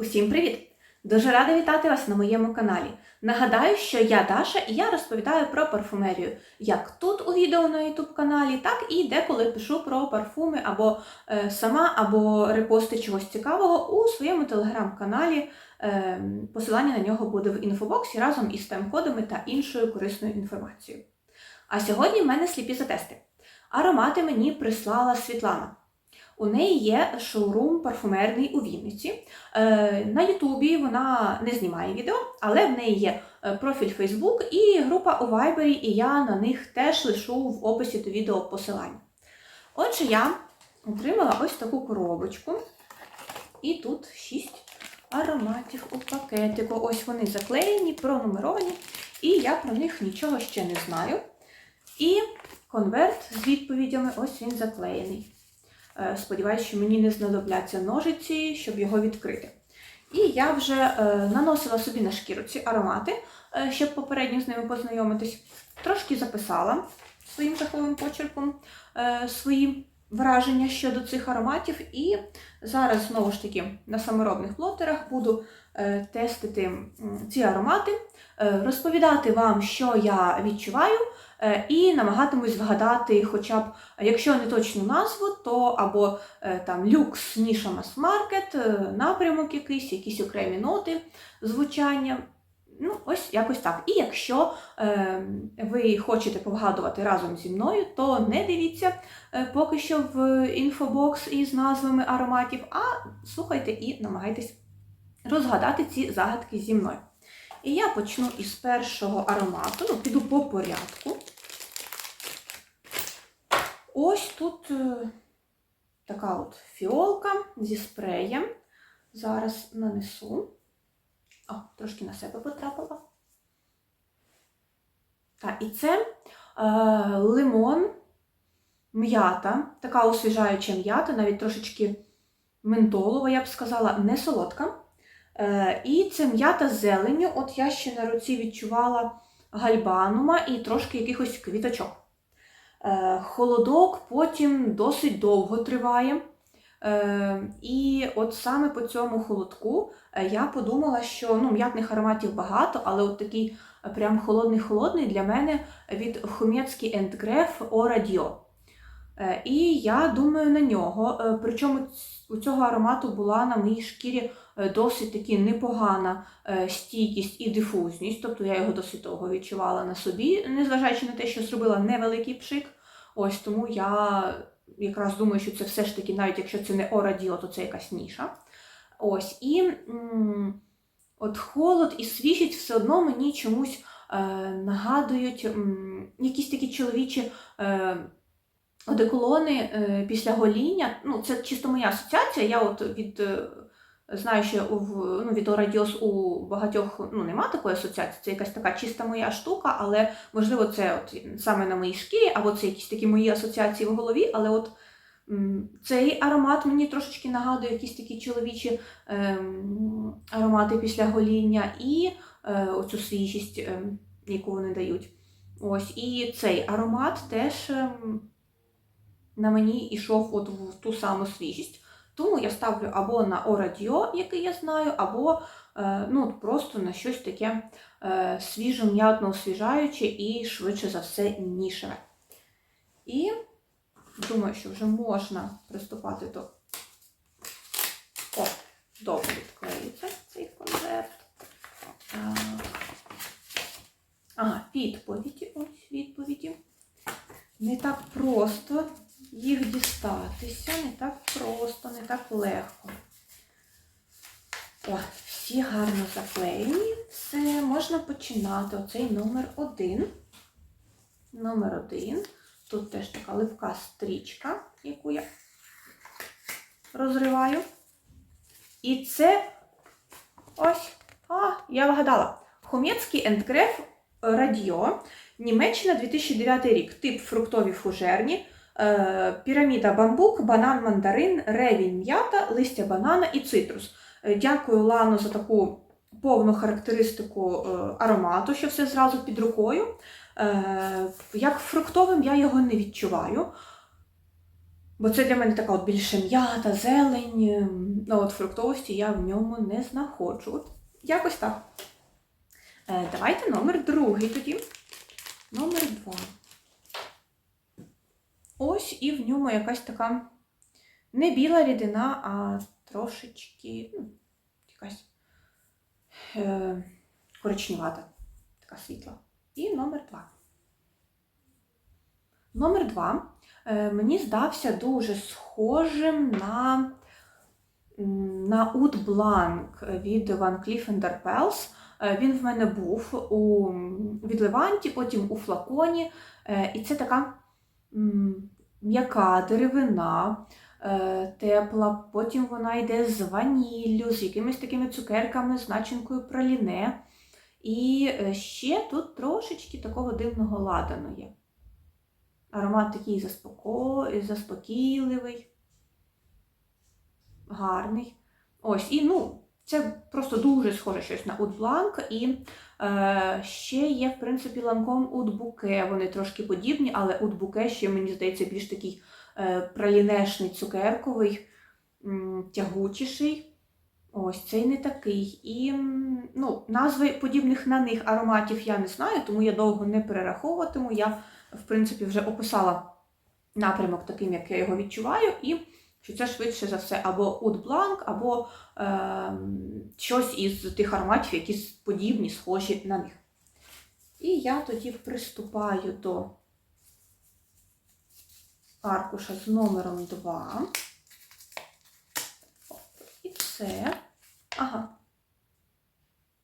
Усім привіт! Дуже рада вітати вас на моєму каналі. Нагадаю, що я Даша і я розповідаю про парфумерію як тут у відео на YouTube каналі, так і деколи пишу про парфуми або е, сама, або репости чогось цікавого у своєму телеграм-каналі. Е, посилання на нього буде в інфобоксі разом із тайм-кодами та іншою корисною інформацією. А сьогодні в мене сліпі затести. Аромати мені прислала Світлана. У неї є шоурум парфумерний у Вінниці. Е, На Ютубі вона не знімає відео, але в неї є е, профіль Facebook і група у Вайбері, і я на них теж лишу в описі до відео посилання. Отже, я отримала ось таку коробочку. І тут 6 ароматів у пакетику. Ось вони заклеєні, пронумеровані, і я про них нічого ще не знаю. І конверт з відповідями ось він заклеєний. Е, Сподіваюсь, що мені не знадобляться ножиці, щоб його відкрити. І я вже е, наносила собі на шкіру ці аромати, е, щоб попередньо з ними познайомитись. Трошки записала своїм жахливим почерком свої враження щодо цих ароматів. І зараз, знову ж таки, на саморобних плотерах буду тестити ці аромати, розповідати вам, що я відчуваю. Е, І намагатимусь вгадати, хоча б, якщо не точну назву, то або е, там люкс, ніша мас-маркет, е, напрямок якийсь, якісь окремі ноти звучання. Ну, ось якось так. І якщо е, ви хочете повгадувати разом зі мною, то не дивіться е, поки що в інфобокс із назвами ароматів, а слухайте і намагайтесь розгадати ці загадки зі мною. І я почну із першого аромату, ну, піду по порядку. Ось тут е, така от фіолка зі спреєм. Зараз нанесу. О, трошки на себе потрапила. Так, і це е, лимон, м'ята, така освіжаюча м'ята, навіть трошечки ментолова, я б сказала, не солодка. Е, і це м'ята з зеленню. От я ще на руці відчувала гальбанума і трошки якихось квіточок. Е, Холодок потім досить довго триває. Е, І от саме по цьому холодку е, я подумала, що ну, м'ятних ароматів багато, але от такий прям холодний-холодний для мене від Хумецький Ендгреф Орадіо. Е, І я думаю на нього. Е, Причому у цього аромату була на моїй шкірі е, досить таки непогана стійкість і дифузність, тобто я його досить довго відчувала на собі, незважаючи на те, що зробила невеликий пшик. Ось тому я якраз думаю, що це все ж таки, навіть якщо це не орадіо, то це якась ніша. Ось, і от холод і свіжість все одно мені чомусь е, нагадують м, якісь такі чоловічі. Е, Одеколони е, після гоління, ну це чисто моя асоціація. Я от від е, знаю, що в, ну, від Орадіос у багатьох ну, нема такої асоціації, це якась така чиста моя штука, але можливо це от саме на моїй шкірі, або це якісь такі мої асоціації в голові. Але от цей аромат мені трошечки нагадує якісь такі чоловічі ем, аромати після гоління і е, оцю свіжість, ем, яку вони дають. Ось, і цей аромат теж. ем, на мені йшов от в ту саму свіжість. Тому я ставлю або на Орадіо, який я знаю, або е, ну, просто на щось таке е, свіже, м'ятно освіжаюче і швидше за все нішеве. І думаю, що вже можна приступати до. О, добре відклеїться цей конверт. Ага, відповіді. Ось відповіді. Не так просто їх дістатися, не так просто, не так легко. О, всі гарно заклеєні. Все, можна починати. Оцей номер один. Номер один. Тут теж така ливка стрічка, яку я розриваю. І це ось, а, я вгадала. Хомєцький ендгреф Радіо. Німеччина 2009 рік. Тип фруктові фужерні. Е, Піраміда бамбук, банан, мандарин, ревінь, м'ята, листя банана і цитрус. Е, Дякую Лано за таку повну характеристику е, аромату, що все зразу під рукою. Як фруктовим я його не відчуваю. Бо це для мене така от більше м'ята, зелень, ем, ну от фруктовості я в ньому не знаходжу. От якось так. Давайте номер другий тоді. Номер два. Ось і в ньому якась така не біла рідина, а трошечки ну, якась е, коричневата, така світла. І номер два. Номер два е, мені здався дуже схожим на, на Oud Blanc від Van Cleef. Е, Він в мене був у від Леванті, потім у флаконі. Е, І це така м'яка деревина, е, тепла, потім вона йде з ваніллю, з якимись такими цукерками, з начинкою праліне. І е, ще тут трошечки такого дивного ладану є. Аромат такий заспоко... заспокійливий, гарний. Ось, і ну, це просто дуже схоже щось на Blanc. І е, ще є, в принципі, ланком Bouquet. Вони трошки подібні, але Bouquet ще, мені здається, більш такий е, пралінешний, цукерковий, м, тягучіший. Ось цей не такий. І ну, назви подібних на них ароматів я не знаю, тому я довго не перераховуватиму. Я, в принципі, вже описала напрямок таким, як я його відчуваю, і що це швидше за все або Blanc, або е, щось із тих ароматів, які подібні, схожі на них. І я тоді приступаю до аркуша з номером 2. І це. Ага.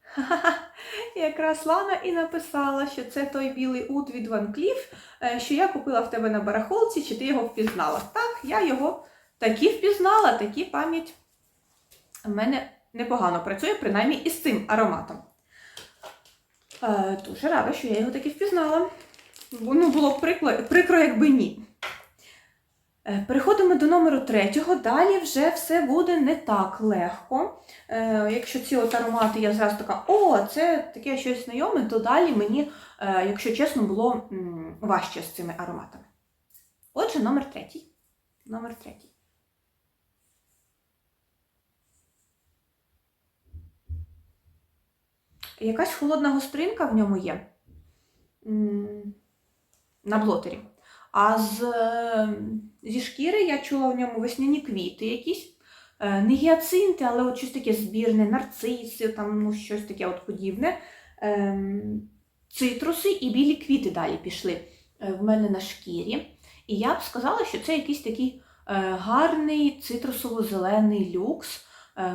Ха-ха-ха. Якраз Лана і написала, що це той білий ут від Ван Кліф, е, що я купила в тебе на барахолці, чи ти його впізнала. Так, я його таки впізнала, такі пам'ять в мене непогано працює, принаймні із цим ароматом. Е, Дуже рада, що я його таки впізнала. Ну, було б прикро, прикро, якби ні. Е, Переходимо до номеру третього. Далі вже все буде не так легко. Е, Якщо ці от аромати я зразу така, о, це таке щось знайоме, то далі мені, е, якщо чесно, було м, важче з цими ароматами. Отже, номер третій. Номер третій. Якась холодна гостринка в ньому є на блотері. А з, е, зі шкіри я чула в ньому весняні квіти якісь. Е, Не гіацинти, але от щось таке збірне, нарциси, там ну, щось таке от подібне. Ем, Цитруси і білі квіти далі пішли е, в мене на шкірі. І я б сказала, що це якийсь такий гарний цитрусово-зелений люкс.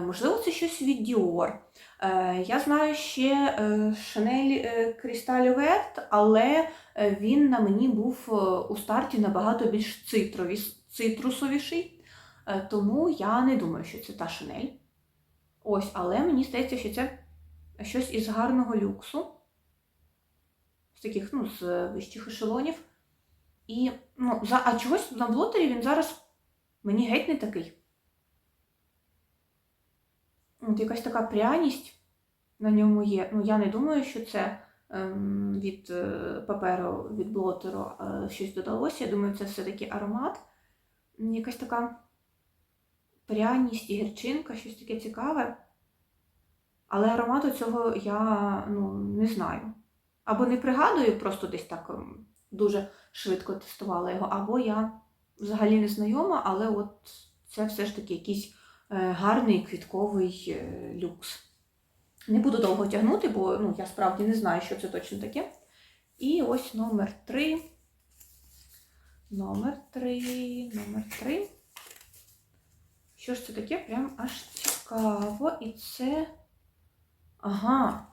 Можливо, це щось від Dior. Е, Я знаю ще Crystal Vert, але е, він на мені був е, у старті набагато більш цитрусовіший. Тому я не думаю, що це та Chanel. Ось, але мені здається, що це щось із гарного люксу. З таких, ну, з вищих ешелонів. І, ну, за, а чогось на блотері він зараз мені геть не такий. От якась така пряність на ньому є. Ну, я не думаю, що це ем, від е, паперу, від блотеру е, щось додалося. Я думаю, це все-таки аромат. Якась така пряність і гірчинка, щось таке цікаве. Але аромату цього я ну, не знаю. Або не пригадую, просто десь так ем, дуже швидко тестувала його, або я взагалі не знайома, але от це все ж таки якийсь гарний квітковий е, люкс. Не буду довго тягнути, бо ну, я справді не знаю, що це точно таке. І ось номер три. Номер три, номер три. Що ж це таке? Прям аж цікаво. І це. Ага.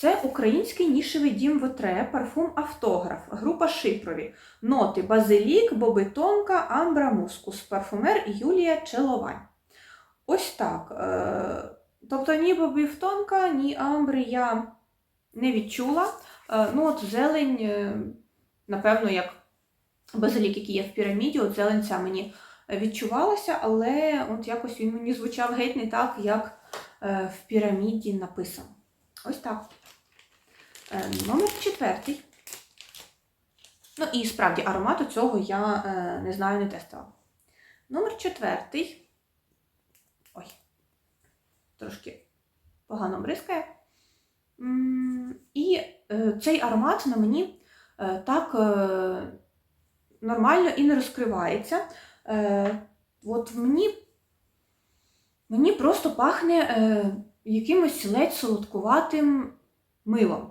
Це український нішевий дім Вотре, парфум автограф, група Шипрові. Ноти Базилік, Бобитонка, Амбра Мускус, парфумер Юлія Человань. Ось так. Е, Тобто ні Бобівтонка, ні Амбри я не відчула. Е, Ну, от зелень, е, напевно, як базилік, який є в піраміді, от зелень ця мені відчувалася, але от якось він мені звучав геть не так, як в піраміді написано. Ось так. Е, Номер четвертий. Ну і справді аромату цього я е, не знаю, не тестувала. Номер четвертий. Ой, трошки погано бризкає. І е, цей аромат на мені так нормально і не розкривається. От мені, мені просто пахне якимось ледь солодкуватим милом.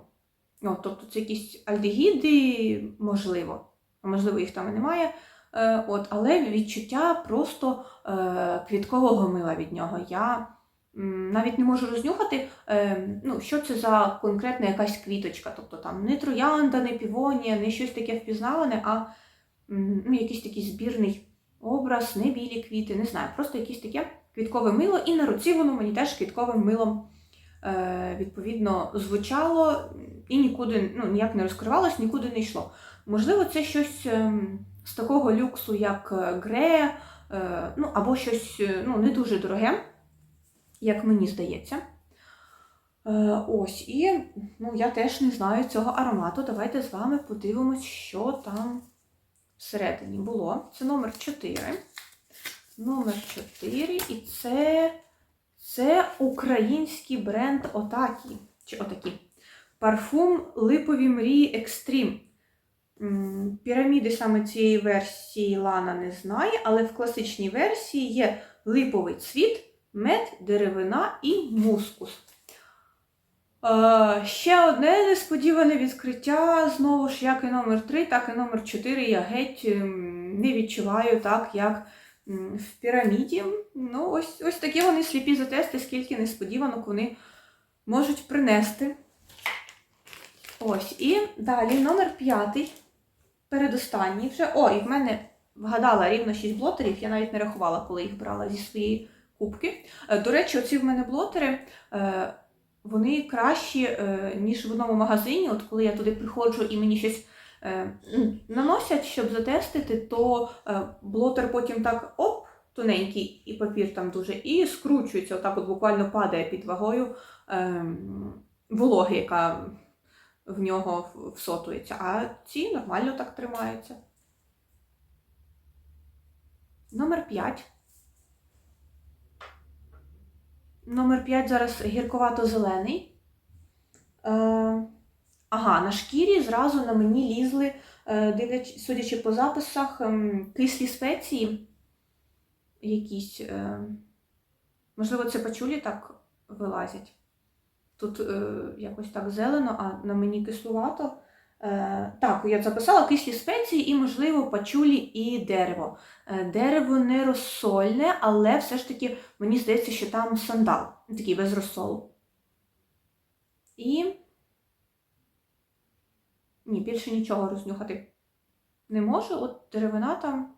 О, тобто це якісь альдегіди, можливо. Можливо, їх там і немає. Е, от, але відчуття просто е, квіткового мила від нього. Я м, навіть не можу рознюхати, е, ну, що це за конкретна якась квіточка. Тобто там не троянда, не півонія, не щось таке впізнаване, а м, ну, якийсь такий збірний образ, не білі квіти, не знаю, просто якесь таке квіткове мило, і на руці воно мені теж квітковим милом е, відповідно звучало і нікуди ну, ніяк не розкривалось, нікуди не йшло. Можливо, це щось ем, з такого люксу, як е, Гре, е, ну, або щось е, ну, не дуже дороге, як мені здається. Ось, і ну, я теж не знаю цього аромату. Давайте з вами подивимось, що там всередині було. Це номер 4. Номер 4, і це, це український бренд Отакі. Чи Отакі. Парфум Липові мрії Екстрім. Піраміди саме цієї версії Лана не знає, але в класичній версії є липовий цвіт, мед, деревина і мускус. Е, ще одне несподіване відкриття. Знову ж, як і номер 3, так і номер 4 я геть ем, не відчуваю так, як в піраміді. Ну, ось, ось такі вони сліпі за тести, скільки несподіванок вони можуть принести. Ось, і далі номер 5, передостанній вже. О, і в мене вгадала рівно 6 блотерів, я навіть не рахувала, коли їх брала зі своєї кубки. Е, До речі, оці в мене блотери. е, вони кращі, е, ніж в одному магазині. От коли я туди приходжу і мені щось наносять, щоб затестити, то блотер потім так оп, тоненький, і папір там дуже, і скручується, отак от буквально падає під вагою е, вологи, яка в нього всотується. А ці нормально так тримаються. Номер 5. Номер 5 зараз гірковато-зелений. Е, ага, на шкірі зразу на мені лізли, е, судячи по записах, ем, кислі спеції якісь. Е, можливо, це пачулі так вилазять. Тут е, якось так зелено, а на мені кислувато. Е, так, я записала кислі спеції і, можливо, пачулі і дерево. Е, дерево не розсольне, але все ж таки мені здається, що там сандал, такий без розсолу. І. Ні, більше нічого рознюхати не можу. От деревина там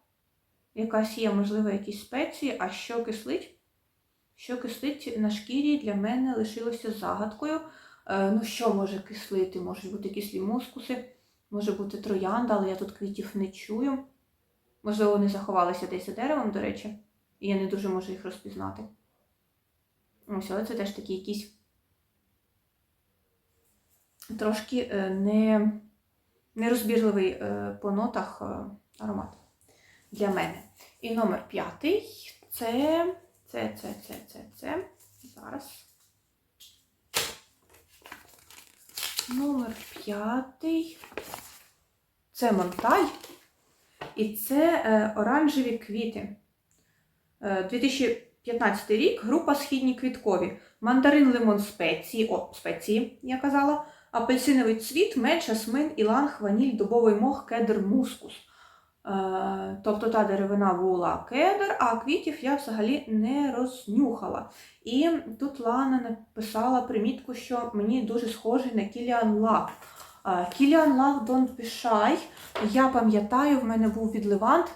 якась є, можливо, якісь спеції, а що кислить? Що кислить на шкірі для мене лишилося загадкою. Е, ну, що може кислити? Можуть бути кислі мускуси, може бути троянда, але я тут квітів не чую. Можливо, вони заховалися десь за деревом, до речі, і я не дуже можу їх розпізнати. Ось, але це теж такий якийсь трошки е, не, нерозбірливий е, по нотах аромат для мене. І номер п'ятий це, це, це, це, це, це. Зараз. Номер п'ятий. Це Монталь. І це е, оранжеві квіти. Е, 2015 рік, група Східні квіткові. Мандарин, лимон, спеції. О, спеції, я казала. Апельсиновий цвіт, мед, жасмин, іланг, ваніль, дубовий мох, кедр, мускус. Е, тобто та деревина була кедр, а квітів я взагалі не рознюхала. І тут Лана написала примітку, що мені дуже схожий на Кіліан Лав. Кіліан Лав Be Shy. Я пам'ятаю, в мене був від Левант,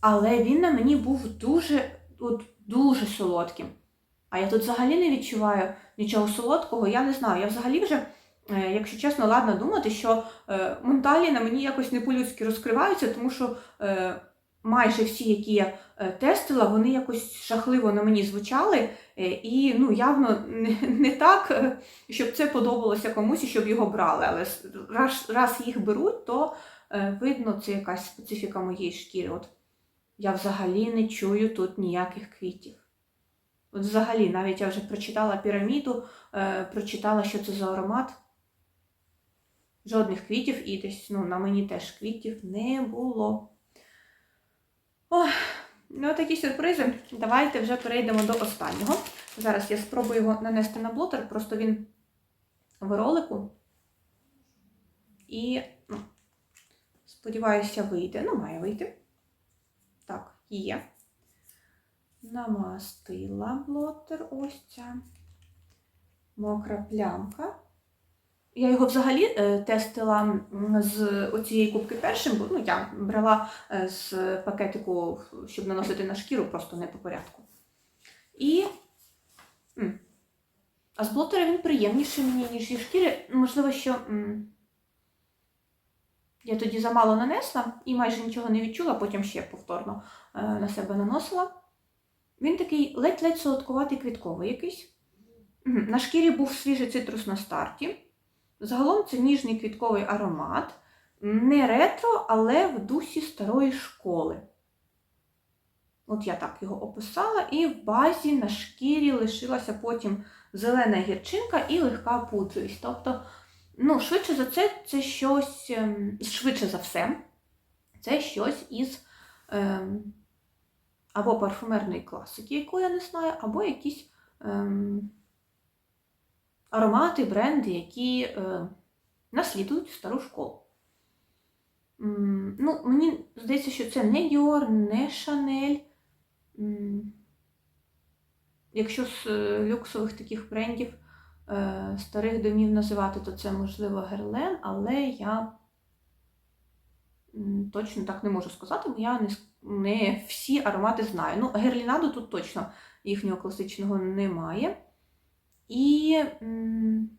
але він на мені був дуже, от, дуже солодким. А я тут взагалі не відчуваю нічого солодкого. Я не знаю. Я взагалі вже, е, якщо чесно, ладна думати, що е, менталі на мені якось не по-людськи розкриваються, тому що е, майже всі, які я е, тестила, вони якось жахливо на мені звучали. Е, І ну, явно не, так, е, щоб це подобалося комусь і щоб його брали. Але раз, раз їх беруть, то е, видно, це якась специфіка моєї шкіри. От я взагалі не чую тут ніяких квітів. От взагалі, навіть я вже прочитала піраміду, е, прочитала, що це за аромат. Жодних квітів і десь ну, на мені теж квітів не було. Ох, ну такі сюрпризи. Давайте вже перейдемо до останнього. Зараз я спробую його нанести на блотер, просто він в ролику. І, ну, сподіваюся, вийде. Ну, має вийти. Так, є. Намастила блотер ось ця мокра плямка. Я його взагалі е, тестила з оцієї кубки першим, бо ну, я брала е, з пакетику, щоб наносити на шкіру, просто не по порядку. І. А з блотера він приємніший мені, ніж зі шкіри. Можливо, що я тоді замало нанесла і майже нічого не відчула, потім ще повторно е, на себе наносила. Він такий ледь-ледь солодкуватий квітковий якийсь. На шкірі був свіжий цитрус на старті. Загалом це ніжний квітковий аромат. Не ретро, але в дусі старої школи. От я так його описала, і в базі на шкірі лишилася потім зелена гірчинка і легка пудровість. Тобто, ну, швидше за це, це щось, ем, швидше за все, це щось із ем, або парфумерної класики, яку я не знаю, або якісь ем, аромати, бренди, які е, наслідують стару школу. Ну, мені здається, що це не Dior, не Chanel. Якщо з е, люксових таких брендів е, старих домів називати, то це можливо Герлен, але я точно так не можу сказати, бо я не, не всі аромати знаю. Ну, Герлінаду тут точно їхнього класичного немає. І м,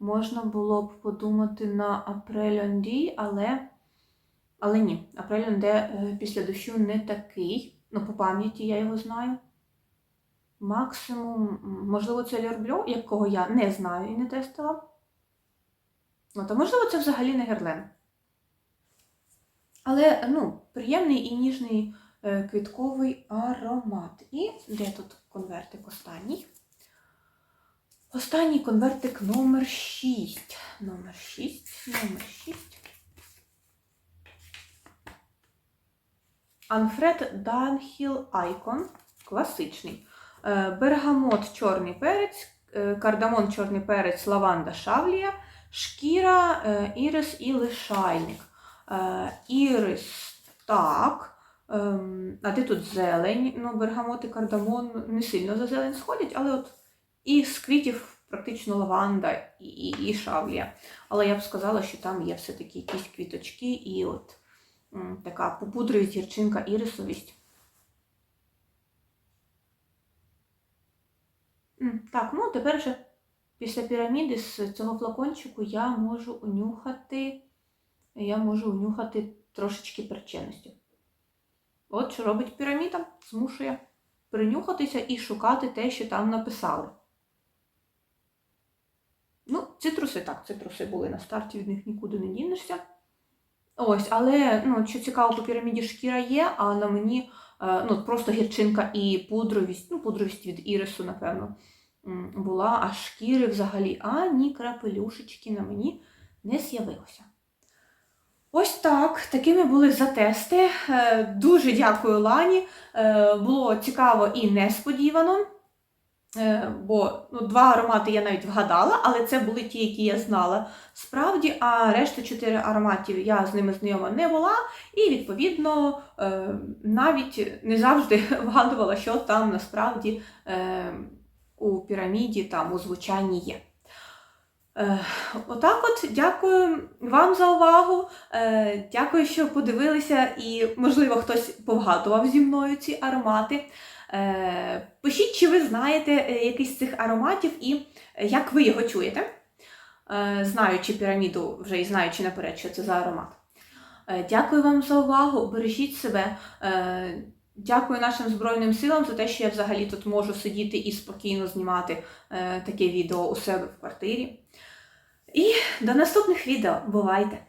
можна було б подумати на Апрель але, але ні, Апрель е, після дощу не такий. Ну, по пам'яті я його знаю. Максимум, можливо, це Лербльо, якого я не знаю і не тестила. Ну, то, можливо, це взагалі не Герлен. Але ну, приємний і ніжний е, квітковий аромат. І де тут конвертик останній? Останній конвертик номер 6. Номер 6. Номер 6. Анфред Данхіл Айкон. Класичний. Е, Бергамот чорний перець, е, кардамон чорний перець, лаванда шавлія, шкіра, е, ірис і лишайник. Ірис так. Ем, А де тут зелень? Ну, бергамот і кардамон не сильно за зелень сходять, але от і з квітів практично лаванда і, і, і шавлія. Але я б сказала, що там є все-таки якісь квіточки і от м, така попудровість, гірчинка, ірисовість. М, Так, ну тепер же після піраміди з цього флакончику я можу унюхати, я можу унюхати трошечки перченості. От що робить піраміда, змушує принюхатися і шукати те, що там написали. Цитруси так, цитруси були на старті, від них нікуди не дінешся. Ось, але ну, що цікаво, по піраміді шкіра є, а на мені е, ну, просто гірчинка і пудровість, ну, пудровість від ірису, напевно, була, а шкіри взагалі ані крапелюшечки на мені не з'явилося. Ось так, такими були затести. Е, Дуже дякую Лані. Е, Було цікаво і несподівано. Е, Бо ну, два аромати я навіть вгадала, але це були ті, які я знала справді, а решта чотири ароматів я з ними знайома не була, і відповідно е, навіть не завжди вгадувала, що там насправді е, у піраміді там у звучанні є. Отак от дякую вам за увагу. Дякую, що подивилися, і, можливо, хтось повгадував зі мною ці аромати. Е, Пишіть, чи ви знаєте е, якийсь з цих ароматів і е, як ви його чуєте, знаючи піраміду, вже і знаючи наперед, що це за аромат. Дякую вам за увагу, бережіть себе. Дякую нашим Збройним силам за те, що я взагалі тут можу сидіти і спокійно знімати таке відео у себе в квартирі. І до наступних відео. Бувайте!